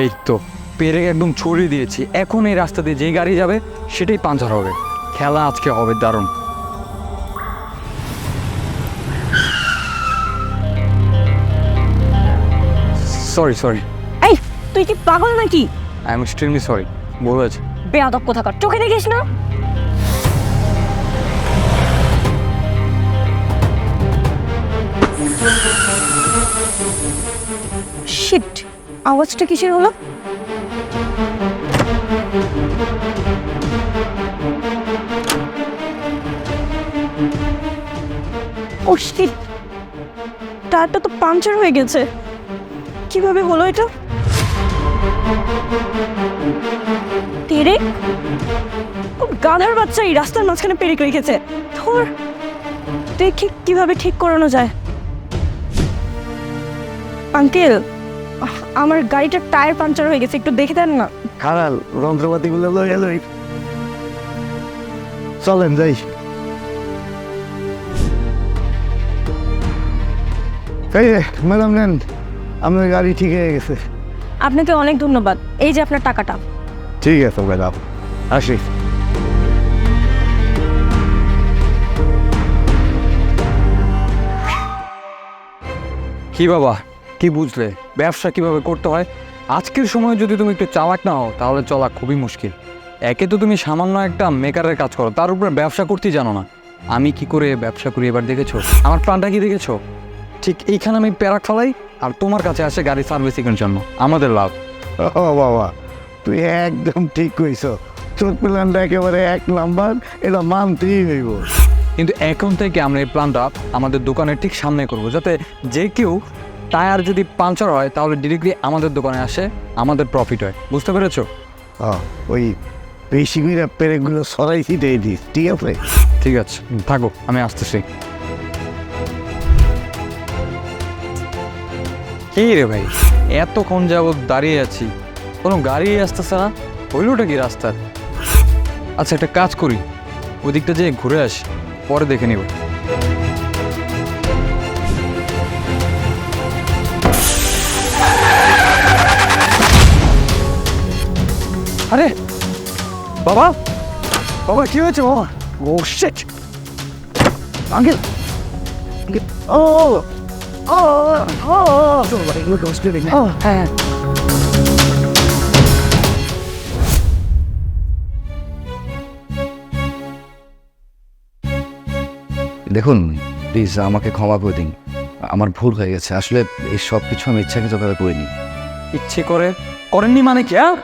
এই তো পেরে একদম ছড়িয়ে দিয়েছি। এখন এই রাস্তা দিয়ে যেই গাড়ি যাবে সেটাই পাঞ্চার হবে। খেলা আজকে হবে দারুণ। সরি সরি এই তুই কি পাগল নাকি? আই এম এক্সট্রিমলি সরি বলেছ বেয়াদব কোথাকার চোখে দেখিস না? আওয়াজটা কিসের হলো? ও টায়ারটা তো পাংচার হয়ে গেছে। কীভাবে হলো এটা? তেরে? গাধার বাচ্চা এই রাস্তার মাঝখানে পেরেক রেখেছে। ধর! দেখি কীভাবে ঠিক করানো যায়। আঙ্কেল! আমার গাড়িটার টায়ার পাঞ্চার হয়ে গেছে একটু দেখে দেন না। খারাল যন্ত্রপাতিগুলো লই লই চলেন যাই। এই ম্যাডাম নেন আপনার গাড়ি ঠিক হয়ে গেছে। আপনাকে অনেক ধন্যবাদ। এই যে আপনার টাকাটা। ঠিক আছে ম্যাডাম। আসি। কি বাবা? কি বুঝলে? ব্যবসা কীভাবে করতে হয়? আজকের সময় যদি তুমি একটু চালাক না হও তাহলে চলা খুবই মুশকিল। একে তো তুমি সামান্য একটা মেকারের কাজ করো তার উপরে ব্যবসা করতেই জানো না। আমি কি করে ব্যবসা করি এবার দেখেছ? আমার প্ল্যানটা কি দেখেছ? ঠিক এইখানে আমি প্যারাক ফেলাই আর তোমার কাছে আসে গাড়ি সার্ভিসিংয়ের জন্য। আমাদের লাভ। ও বাবা তুই একদম ঠিক কইছ। তোর প্ল্যানটা একেবারে এক নাম্বার এটা মানতেই হইব। কিন্তু এখন থেকে আমরা এই প্ল্যানটা আমাদের দোকানের ঠিক সামনে করব যাতে যে কেউ টায়ার যদি পাঞ্চার হয় তাহলে ডিরেক্টলি আমাদের দোকানে আসে আমাদের প্রফিট হয়। বুঝতে পেরেছ? ওই বেশি করে পেরেকগুলো সরাইছি দিয়ে দিস ঠিক আছে? ঠিক আছে থাকো আমি আসতেছি। কি রে ভাই এতক্ষণ যাবত দাঁড়িয়ে আছি কোনো গাড়ি আসতেছে না? হইলোটা কি রাস্তার? আচ্ছা একটা কাজ করি ওদিকটা দিকটা যেয়ে ঘুরে আসি পরে দেখে নিব। আরে বাবা বাবা কি হয়েছে বাবা? ও শিট আঙ্কেল ও ও ও ও হ্যাঁ দেখুন প্লিজ আমাকে ক্ষমা করে দিন। আমার ভুল হয়ে গেছে। আসলে এই সব কিছু আমি ইচ্ছাকৃতভাবে করিনি। ইচ্ছে করে করেননি মানে কি হ্যাঁ?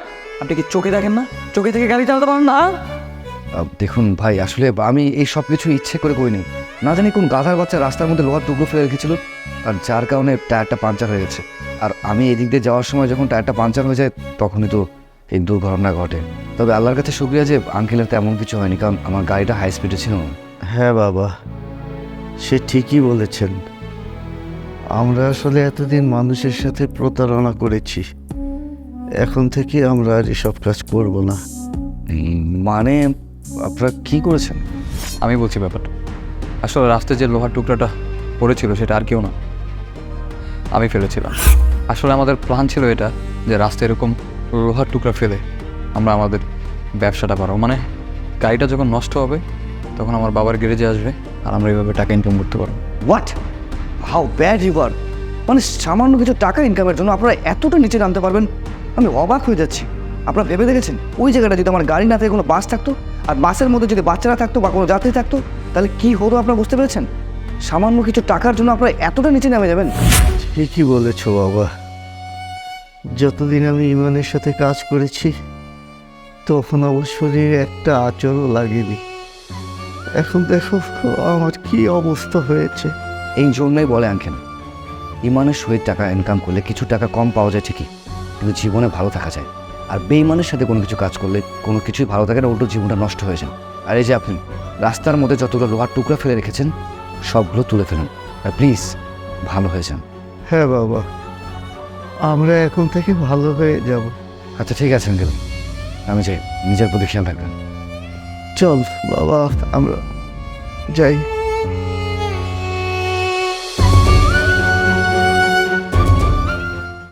আপনি কি চোখে দেখেন না? চোখে থেকে গাড়ি চালাতে পারেন না আহ, দেখুন ভাই আসলে আমি এই সব কিছু ইচ্ছে করে করিনি। না জানি কোন গাধার বাচ্চা রাস্তার মধ্যে লোহার টুকরো ফেলে রেখেছিল আর যার কারণে টায়ারটা পাঞ্চার হয়ে গেছে। আর আমি এদিক দিয়ে যাওয়ার সময় যখন টায়ারটা পাঞ্চার হয়ে যায় তখনই তো এই দুর্ঘটনা ঘটে। তবে আল্লাহর কাছে শুক্রিয়া যে আঙ্কেলের তেমন কিছু হয়নি কারণ আমার গাড়িটা হাই স্পিডে ছিল। না। হ্যাঁ বাবা সে ঠিকই বলেছেন। আমরা আসলে এতদিন মানুষের সাথে প্রতারণা করেছি। এখন থেকে আমরা আর এসব কাজ করব না। মানে আপনারা কি করেছেন? আমি বলছি ব্যাপারটা। আসলে রাস্তায় যে লোহার টুকরাটা পড়েছিল সেটা আর কেউ না। আমি ফেলেছিলাম। আসলে আমাদের প্ল্যান ছিল এটা যে রাস্তায় এরকম লোহার টুকরা ফেলে আমরা আমাদের ব্যবসাটা পারব মানে গাড়িটা যখন নষ্ট হবে তখন আমার বাবার গ্যারেজে আসবে আর আমরা এইভাবে টাকা ইনকাম করতে পারব। What how bad you are মানে সামান্য কিছু টাকা ইনকামের জন্য আপনারা এতটা নিচে নামতে পারবেন? আমি অবাক হয়ে যাচ্ছি। আপনারা ভেবে দেখেছেন? ওই জায়গাটা যদি আমার গাড়ি না থাকে কোনো বাস থাকতো? আর বাসের মধ্যে যদি বাচ্চারা থাকতো বা কোনো যাত্রী থাকতো তাহলে কি হতো আপনারা বুঝতে পেরেছেন? সামান্য কিছু টাকার জন্য আপনারা এতটা নিচে নেমে যাবেন। ঠিকই বলেছ বাবা। যতদিন আমি ইমানের সাথে কাজ করেছি তখন আমার শরীরে একটা আচরও লাগেনি। এখন দেখো আমার কি অবস্থা হয়েছে। এই জন্যই বলে আঙ্কেন ইমানের সহিত টাকা ইনকাম করলে কিছু টাকা কম পাওয়া যায় ঠিকই। কিন্তু জীবনে ভালো থাকা যায়। আর বেইমানের সাথে কোনো কিছু কাজ করলে কোনো কিছুই ভালো থাকে না উল্টো জীবনটা নষ্ট হয়ে যায়। আর এই যে আপনি রাস্তার মধ্যে যতগুলো লোহার টুকরা ফেলে রেখেছেন সবগুলো তুলে ফেলুন। আর প্লিজ ভালো হয়ে যান। হ্যাঁ বাবা আমরা এখন থেকে ভালো হয়ে যাব। আচ্ছা ঠিক আছে আঙ্কেল। আমি যাই নিজের প্রতি খেয়াল রাখবেন। চল বাবা আমরা যাই।